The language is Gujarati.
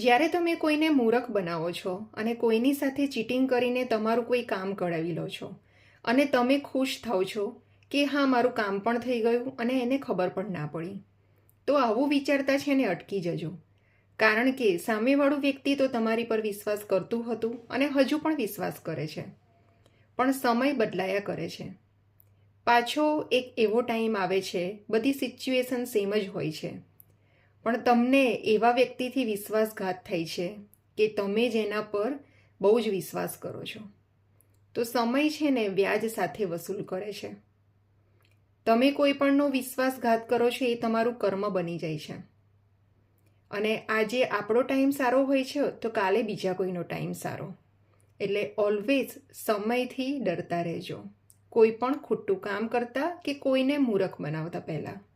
જ્યારે તમે કોઈને મૂરખ બનાવો છો અને કોઈની સાથે ચીટિંગ કરીને તમારું કોઈ કામ કઢાવી લો છો અને તમે ખુશ થાઓ છો કે હા, મારું કામ પણ થઈ ગયું અને એને ખબર પણ ના પડી, તો આવું વિચારતા છે ને અટકી જજો. કારણ કે સામેવાળું વ્યક્તિ તો તમારી પર વિશ્વાસ કરતું હતું અને હજુ પણ વિશ્વાસ કરે છે, પણ સમય બદલાયા કરે છે. પાછો એક એવો ટાઈમ આવે છે, બધી સિચ્યુએશન સેમ જ હોય છે. પણ તમને એવા વ્યક્તિથી વિશ્વાસઘાત થાય છે કે તમે જેના પર બહુ જ વિશ્વાસ કરો છો. તો સમય છે ને વ્યાજ સાથે વસૂલ કરે છે. તમે કોઈ પણનો વિશ્વાસઘાત કરો છો એ તમારું કર્મ બની જાય છે. અને આજે આપણો ટાઈમ સારો હોય છે તો કાલે બીજા કોઈનો ટાઈમ સારો. એટલે ઓલવેઝ સમયથી ડરતા રહેજો. કોઈ પણ ખોટું કામ કરતા કે કોઈને મૂરખ બનાવતા પહેલાં.